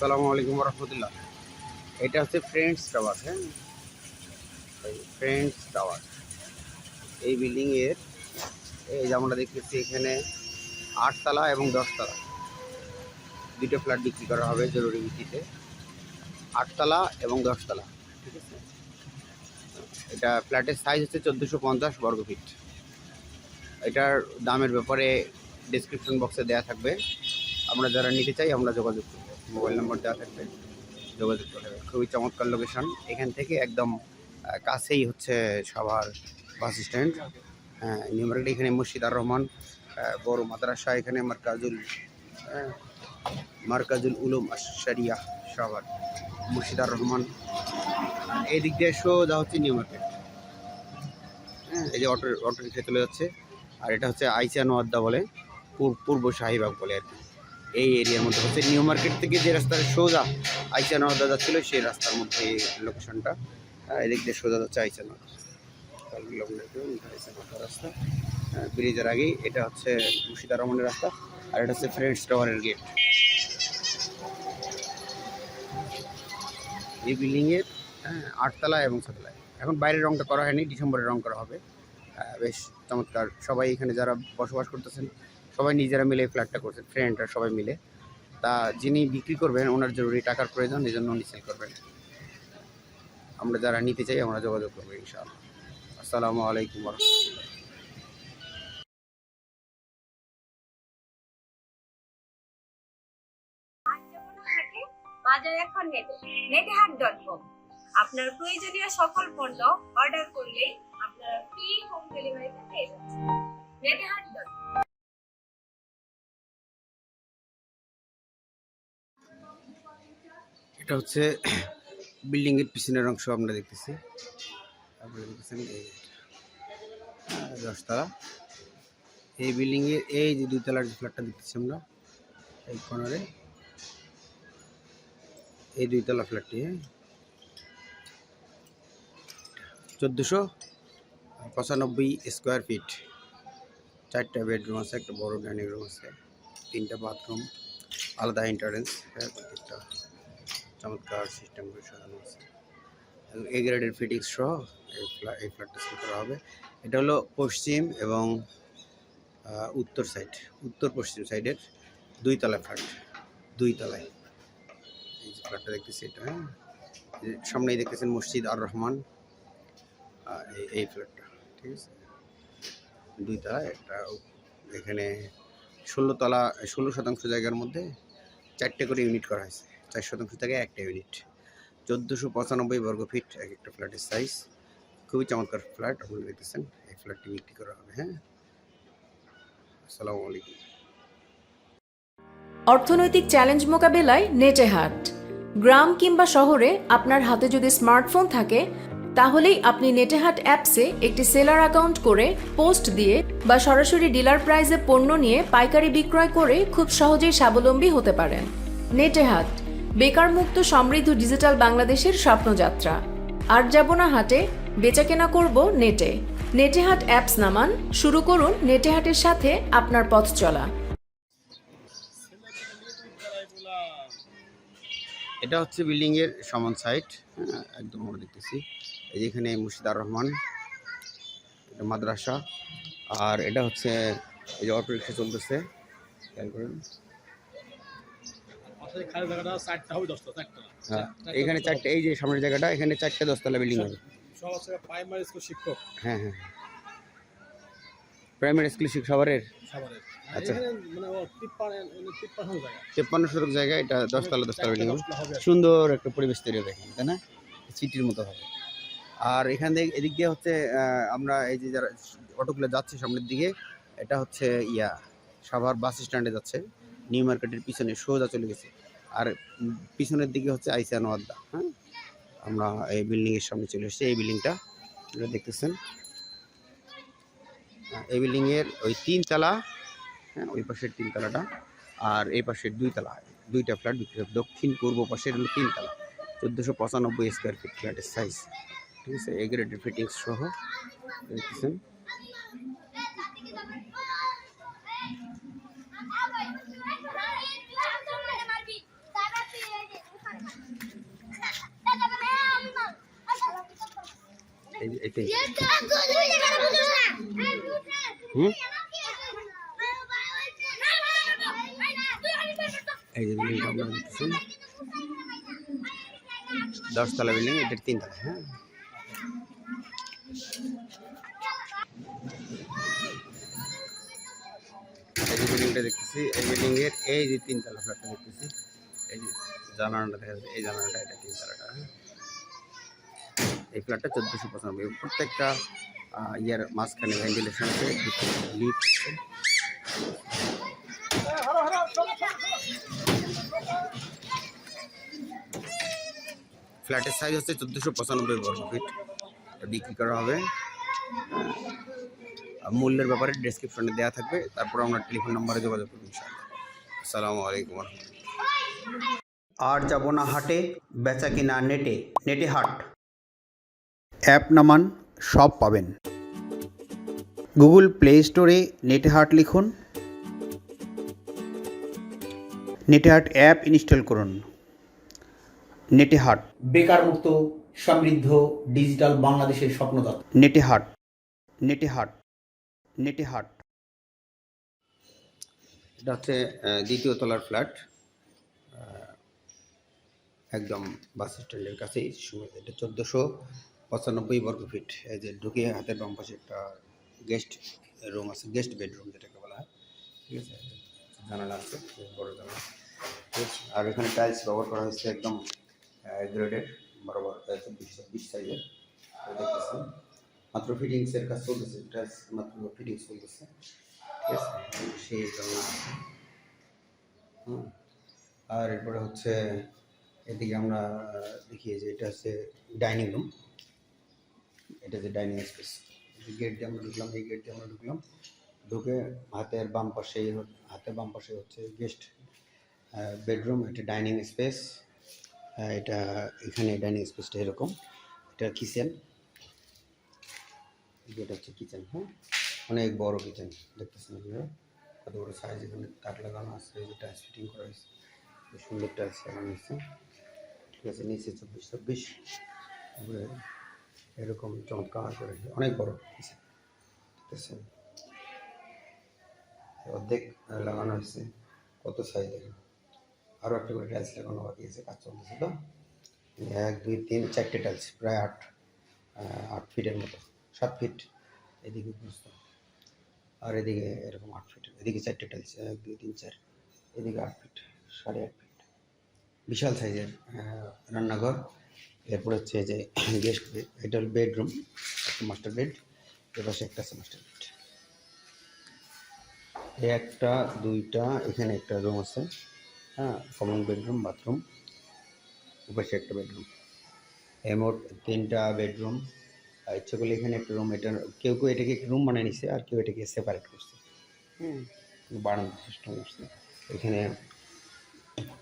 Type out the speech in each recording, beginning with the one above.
আসসালামু আলাইকুম রহমতুল্লাহ। এটা হচ্ছে ফ্রেন্ডস টাওয়ার হ্যাঁ? ফ্রেন্ডস টাওয়ার এই বিল্ডিংয়ের এই যে আমরা দেখতেছি এখানে আটতলা এবং দশতলা। দুটো ফ্ল্যাট বিক্রি করা হবে জরুরি ভিত্তিতে। আটতলা এবং দশতলা, ঠিক আছে? এটা ফ্ল্যাটের সাইজ হচ্ছে চোদ্দোশো পঞ্চাশ বর্গ ফিট এটার দামের ব্যাপারে ডিসক্রিপশন বক্সে দেওয়া থাকবে। আমরা যারা নিতে চাই, আমরা যোগাযোগ করব। মোবাইল নম্বর দেওয়া থাকবে যোগাযোগ করবে খুবই চমৎকার লোকেশন এখান থেকে একদম কাছেই হচ্ছে সবার বাস স্ট্যান্ড হ্যাঁ নিউ মার্কেট এখানে মুর্শিদার রহমান বড় মাদ্রাসা এখানে মার্কাজুল হ্যাঁ, মার্কাজুল উলুম শরিয়া সবার মুর্শিদার রহমান। এই দিক দিয়ে সোজা হচ্ছে নিউ মার্কেট হ্যাঁ এই যে অটো অটো রিক্সা চলে যাচ্ছে। আর এটা হচ্ছে আইসিয়া নোয়াদ্দা বলে পূর- পূর্ব সাহিবাগ বলে আর কি। এই এরিয়ার মধ্যে হচ্ছে নিউ মার্কেট থেকে যে রাস্তার সোজা আইসিয়া নোয়াদ্দা যাচ্ছিল, সেই রাস্তার মধ্যে এই লোকেশনটা এদিক দিয়ে সোজা যাচ্ছে আইসিয়া নোয়াদ্দা রাস্তা। ব্রিজের আগেই এটা হচ্ছে মুর্শিদার রাস্তা, আর এটা হচ্ছে ফ্রেন্ডস টাওয়ারের গেট এই বিল্ডিংয়ের আটতলা এবং ছতলায়। এখন বাইরের রংটা করা হয়নি ডিসেম্বরে রং করা হবে। বেশ চমৎকার। সবাই এখানে যারা বসবাস করতেছেন সবাই নিজেরা মিলে এই ফ্ল্যাটটা করছেন ফ্রেন্ডরা সবাই মিলে। তা যিনি বিক্রি করবেন, ওনার জরুরি টাকার প্রয়োজন, এই জন্য উনি সেল করবেন। আমরা যারা নিতে চাই, আমরা যোগাযোগ করব, ইনশাআল্লাহ। আসসালামু আলাইকুম কম আপনার প্রয়োজনীয় সকল পণ্য অর্ডার করলেই এটা হচ্ছে বিল্ডিংয়ের পিছনের অংশ আমরা দেখতেছি। আপনারা দেখতেছেন দশতলা। এই বিল্ডিংয়ের এই যে দুইতলার যে ফ্ল্যাটটা দেখতেছি আমরা, এই কর্নারে এই দুইতলা ফ্ল্যাটটি। হ্যাঁ চোদ্দোশো পঁচানব্বই স্কোয়ার ফিট চারটা বেডরুম আছে, একটা বড় ডাইনিং রুম আছে, তিনটা বাথরুম আলাদা এন্টারেন্স হ্যাঁ প্রত্যেকটা। চমৎকার সিস্টেম করে সাজানো আছে। এবং এ গ্রেডের ফিটিংস সহ এই ফ্ল্যাট এই ফ্ল্যাটটা সেল করা হবে। এটা হলো পশ্চিম এবং উত্তর সাইড উত্তর পশ্চিম সাইডের দুই তলা ফ্ল্যাট দুই তলায় এই যে ফ্ল্যাটটা দেখতেছি এটা হ্যাঁ? সামনেই দেখতেছেন মসজিদ আর রহমান এই- ফ্ল্যাটটা ঠিক আছে? দুই তলা একটা এখানে ষোলো তলা, ষোলো শতাংশ জায়গার মধ্যে চারটে করে ইউনিট করা হয়েছে। চার শতাংশ থেকে একটা ইউনিট চোদ্দোশো পঁচানব্বই বর্গ ফিট এক একটা ফ্ল্যাটের সাইজ খুবই চমৎকার ফ্ল্যাট আপনারা দেখতেছেন, এই ফ্ল্যাটটি বিক্রি করা হবে হ্যাঁ? আসসালামু আলাইকুম। অর্থনৈতিক চ্যালেঞ্জ মোকাবেলায় নেটেহাট গ্রাম কিংবা শহরে আপনার হাতে যদি স্মার্টফোন থাকে, তাহলেই আপনি নেটেহাট অ্যাপসে একটি সেলার অ্যাকাউন্ট করে পোস্ট দিয়ে বা সরাসরি ডিলার প্রাইজে পণ্য নিয়ে পাইকারি বিক্রয় করে খুব সহজেই স্বাবলম্বী হতে পারেন। নেটেহাট বেকার মুক্ত সমৃদ্ধ ডিজিটাল বাংলাদেশের স্বপ্নযাত্রা। আর যাব না হাটে, বেচাকেনা করব নেটে। নেটেহাট অ্যাপস নামান, শুরু করুন নেটেহাটের সাথে আপনার পথ চলা। এটা হচ্ছে বিল্ডিংয়ের সমান সাইট হ্যাঁ একদম আমরা দেখতেছি। এই যে এখানে মুর্শিদার রহমান, এটা মাদ্রাসা। আর এটা হচ্ছে, এই যে অটো রিক্সা চলতেছে, খেয়াল করেন আসলে খালি জায়গাটা চারটা হবে দশটা চারটা হ্যাঁ এখানে চারটে এই যে সামনের জায়গাটা এখানে চারটে দশতলা বিল্ডিং হবে। প্রাইমারি স্কুল শিক্ষক। হ্যাঁ হ্যাঁ প্রাইমারি স্কুল সবারের? আচ্ছা। তিপ্পান্ন শতক জায়গা। এটা দশতলা দশতলা বিল্ডিং হবে। সুন্দর একটা পরিবেশ তৈরি হবে এখানে তাই না? সিটির মতো হবে। আর এখান থেকে এদিক দিয়ে হচ্ছে আমরা এই যে যারা অটোগুলো যাচ্ছে সামনের দিকে এটা হচ্ছে ইয়া সাভার বাস স্ট্যান্ডে যাচ্ছে। নিউ মার্কেটের পিছনে সোজা চলে গেছে। আর পিছনের দিকে হচ্ছে আইসিয়া নোয়াদ্দা হ্যাঁ? আমরা এই বিল্ডিংয়ের সামনে চলে এসেছি। এই বিল্ডিংটা আপনারা দেখতেছেন। আহ, এই বিল্ডিংয়ের ওই তিনতলা হ্যাঁ ওই পাশের তিনতলাটা আর এই পাশের দুইতলা দুইটা ফ্ল্যাট বিক্রি দক্ষিণ পূর্ব পাশের তিনতলা চোদ্দোশো পঁচানব্বই স্কোয়ার ফিট ফ্ল্যাটের সাইজ ঠিক আছে? এ গ্রেডের ফিটিংস সহ। দেখতেছেন? এই হুম এই যে বিল্ডিংটা আপনারা দেখতেছেন দশতলা বিল্ডিং এটার তিনতলা হ্যাঁ এই যে বিল্ডিংটা দেখতেছি এই বিল্ডিং এর এই যে তিনতলা ফ্ল্যাটটা দেখতেছি এই যে জানালাটা দেখা যাচ্ছে এই জানালাটা এটা তিনতলাটা হ্যাঁ এই ফ্ল্যাটটা চোদ্দোশো পঁচানব্বই। প্রত্যেকটা ইয়ার মাঝখানে ভেন্টিলেশন আছে ফ্ল্যাটের সাইজ হচ্ছে চোদ্দোশো পঁচানব্বই বর্গ ফিট। বিক্রি করা হবে। মূল্যের ব্যাপারে ডেসক্রিপশনে দেওয়া থাকবে। তারপর আমরা টেলিফোন নম্বরে যোগাযোগ ইনশাআল্লাহ। আসসালামু আলাইকুম আর যাব না হাটে, বেচা কিনা নেটে নেটে হাট। অ্যাপ নামান সব পাবেন। গুগল প্লে স্টোরে নেটে হাট লিখুন। নেটে হাট অ্যাপ ইনস্টল করুন। নেটে হাট বেকার মুক্ত সমৃদ্ধ ডিজিটাল বাংলাদেশের স্বপ্নদাতা। নেটে হাট নেটে হাট নেটে হাট এটা হচ্ছে আহ, দ্বিতীয় তলার ফ্ল্যাট। একদম বাস স্ট্যান্ডের কাছেই এটা চোদ্দোশো। পঁচানব্বই বর্গ ফিট, এই যে ঢুকে হাতের বাম পাশে একটা গেস্ট রুম আছে গেস্ট বেডরুম যেটাকে বলা হয়, ঠিক আছে? জানালা আছে বড় জানালা। আর এখানে টাইলস ব্যবহার করা হয়েছে একদম গ্রেডের বরাবর চব্বিশ চব্বিশ সাইজের দেখতেছেন মাত্র ফিটিংসের কাজ চলতেছে টাইলস মাত্র ফিটিংস চলতেছে, ঠিক আছে? সেই জানালা আর এরপরে হচ্ছে, এদিকে আমরা দেখি যে এটা হচ্ছে ডাইনিং রুম এটা যে ডাইনিং স্পেস গেট দিয়ে আমরা ঢুকলাম, এই গেট দিয়ে আমরা ঢুকলাম। ঢুকে হাতের বাম পাশে হাতের বাম পাশে হচ্ছে গেস্ট বেডরুম এটা ডাইনিং স্পেস এটা এখানে ডাইনিং স্পেসটা এরকম। এটা কিচেন এটা হচ্ছে কিচেন হ্যাঁ? অনেক বড় কিচেন দেখতেছেন আপনারা? কত বড় সাইজ এখানে তাক লাগানো আছে টাইলস ফিটিং করা হয়েছে। সুন্দর টাইলস লাগানো হয়েছে। ঠিক আছে, নিচে চব্বিশ চব্বিশ এরকম চমৎকার করে। অনেক বড় দেখতেছেন অর্ধেক লাগানো হয়েছে। কত সাইজ আরও একটা করে টাইলস লাগানো বাকি আছে, কাজ চলতেছে তো? এক, দুই, তিন, চারটে টাইলস প্রায় আট আট ফিটের মতো। সাত ফিট এদিকে আর এদিকে এরকম আট ফিট এদিকে চারটে টাইলস এক, দুই, তিন, চার। এদিকে আট ফিট সাড়ে আট ফিট বিশাল সাইজের রান্নাঘর। এরপর হচ্ছে যে গেস্ট এটা হল বেডরুম একটা মাস্টার বেড এ পাশে একটা আছে মাস্টার বেড একটা দুইটা এখানে একটা রুম আছে হ্যাঁ কমন বেডরুম বাথরুম পাশে একটা বেডরুম মোট তিনটা বেডরুম ইচ্ছে করলে এখানে একটা রুম এটা কেউ কেউ এটাকে একটা রুম বানিয়ে নিছে আর কেউ এটাকে সেপারেট করছে। হুম। বারান্দা সিস্টেম করছে। এখানে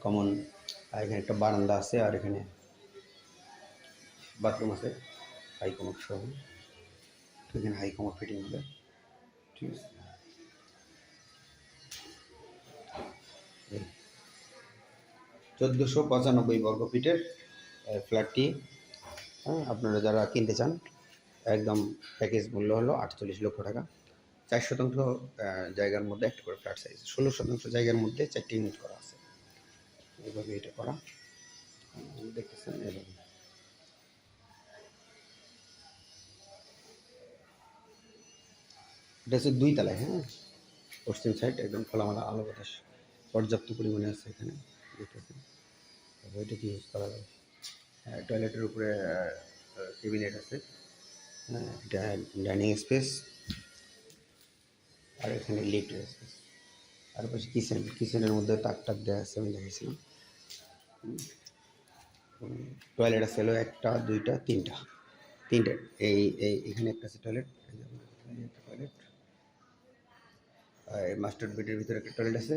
কমন আর এখানে একটা বারান্দা আছে আর এখানে বাথরুম আছে হাই কমোড সহ। এখানে হাই কমোড ফিটিং হবে। ঠিক আছে? চোদ্দোশো পঁচানব্বই বর্গ ফিটের ফ্ল্যাটটি হ্যাঁ আপনারা যারা কিনতে চান, একদম প্যাকেজ মূল্য হলো আটচল্লিশ লক্ষ টাকা। চার শতাংশ জায়গার মধ্যে একটা করে ফ্ল্যাট সাইজ ষোলো শতাংশ জায়গার মধ্যে চারটি ইউনিট করা আছে। এইভাবে এটা করা। দেখতেছেন, এভাবে। এটা হচ্ছে দুই তলায় হ্যাঁ? পশ্চিম সাইড একদম খোলামেলা আলো বাতাস, পর্যাপ্ত পরিমাণে আছে এখানে। তারপর এটা কি ইউজ করা যায়? হ্যাঁ টয়লেটের উপরে ক্যাবিনেট আছে। হ্যাঁ এটা ডাইনিং স্পেস আর এখানে লিফট স্পেস আর পাশে কিচেন কিচেনের মধ্যে তাক টাক দেওয়া আছে, আমি দেখেছিলাম টয়লেট আছে হলো একটা, দুইটা, তিনটা। তিনটে। এই এখানে একটা আছে টয়লেট টয়লেট মাস্টার বেডের ভিতরে একটা টয়লেট আছে,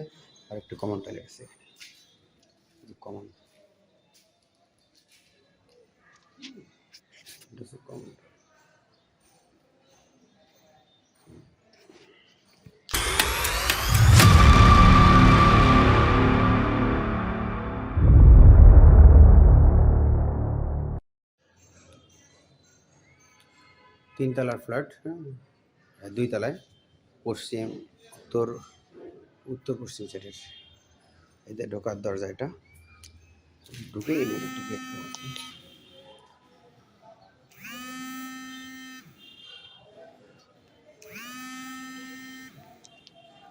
আর একটা কমন টয়লেট আছে। কমন কমন তিনতলার ফ্ল্যাট হ্যাঁ আর দুই তলায় পশ্চিম উত্তর উত্তর পশ্চিম সাইডের এদের ঢোকার দরজা এটা ঢুকে গেলে ঢুকে